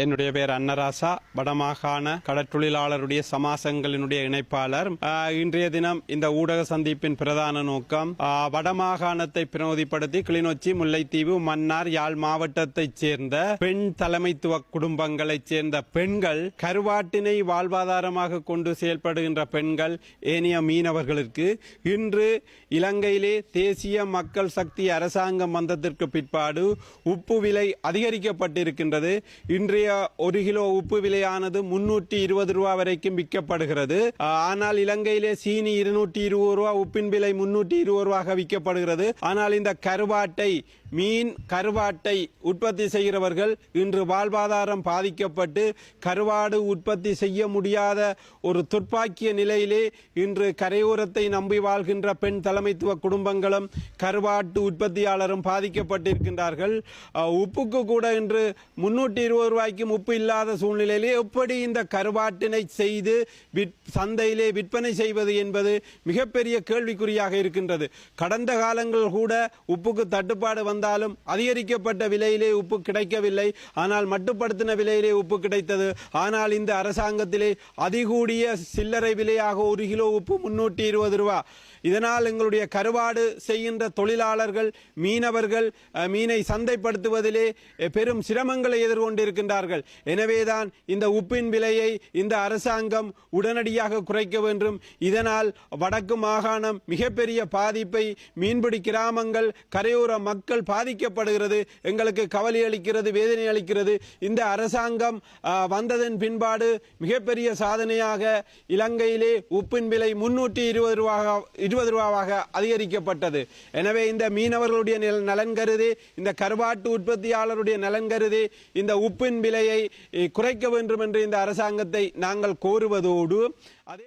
என்னுடைய பேர் அன்னராசா. வடமாகாண கடற்றொழிலாளருடைய சமாசங்களினுடைய இணைப்பாளர். இன்றைய தினம் இந்த ஊடக சந்திப்பின் பிரதான நோக்கம் வடமாகாணத்தை பிரதிப்படுத்தி கிளிநொச்சி முல்லைத்தீவு மன்னார் யாழ் மாவட்டத்தைச் சேர்ந்த பெண் தலைமைத்துவ குடும்பங்களைச் சேர்ந்த பெண்கள் கருவாட்டினை வாழ்வாதாரமாக கொண்டு செயல்படுகின்ற பெண்கள் ஏனைய மீனவர்களுக்கு இன்று இலங்கையிலே தேசிய மக்கள் சக்தி அரசாங்கம் வந்ததற்கு பிற்பாடு உப்பு விலை அதிகரிக்கப்பட்டிருக்கின்றது. இன்றைய ஒரு கிலோ உப்பு விலையானது முன்னூற்றி இருபது ரூபா வரைக்கும் விற்கப்படுகிறது. ஆனால் இலங்கையிலே சீனி இருநூற்றி இருபது ரூபா உப்பின் விலை முன்னூற்றி இருபது ரூபாக விற்கப்படுகிறது. ஆனால் இந்த கருவாட்டை மீன் கருவாட்டை உற்பத்தி செய்கிறவர்கள் இன்று வாழ்வாதாரம் பாதிக்கப்பட்டு கருவாடு உற்பத்தி செய்ய முடியாத ஒரு துர்ப்பாக்கிய நிலையிலே இன்று கரையோரத்தை நம்பி வாழ்கின்ற பெண் தலைமைத்துவ குடும்பங்களும் கருவாட்டு உற்பத்தியாளரும் பாதிக்கப்பட்டிருக்கின்றார்கள். உப்புக்கு கூட இன்று முன்னூற்றி இருபது ரூபாய்க்கு ரூபாய்க்கும் உப்பு இல்லாத சூழ்நிலையிலே எப்படி இந்த கருவாட்டினை செய்து விற்- சந்தையிலே விற்பனை செய்வது என்பது மிகப்பெரிய கேள்விக்குறியாக இருக்கின்றது. கடந்த காலங்கள் கூட உப்புக்கு தட்டுப்பாடு வந்தாலும் அதிகரிக்கப்பட்ட விலையிலே உப்பு கிடைக்கவில்லை. ஆனால் மட்டுப்படுத்தின விலையிலே உப்பு கிடைத்தது. ஆனால் இந்த அரசாங்கத்திலே அதிகூடிய சில்லறை விலையாக ஒரு கிலோ உப்பு முன்னூற்றி இருபது ரூபா. இதனால் எங்களுடைய கருவாடு செய்கின்ற தொழிலாளர்கள் மீனவர்கள் மீனை சந்தைப்படுத்துவதிலே பெரும் சிரமங்களை எதிர்கொண்டிருக்கின்றார்கள் எனவேதான் இந்த உப்பின் விலையை இந்த அரசாங்கம் உடனடியாக குறைக்க வேண்டும். இதனால் வடக்கு மாகாணம் மிகப்பெரிய பாதிப்பை மீன்பிடி கிராமங்கள் கரையோர மக்கள் பாதிக்கப்படுகிறது. எங்களுக்கு கவலை அளிக்கிறது வேதனை அளிக்கிறது. இந்த அரசாங்கம் வந்ததன் பின்பாடு மிகப்பெரிய சாதனையாக இலங்கையிலே உப்பின் விலை முன்னூற்றி இருபது ரூபாக இருபது ரூபாவாக அதிகரிக்கப்பட்டது. எனவே இந்த மீனவர்களுடைய நலன் கருதி இந்த கருவாட்டு உற்பத்தியாளருடைய நலன் கருதி இந்த உப்பின் விலையை குறைக்க வேண்டும் என்று இந்த அரசாங்கத்தை நாங்கள் கோருவதோடு அதே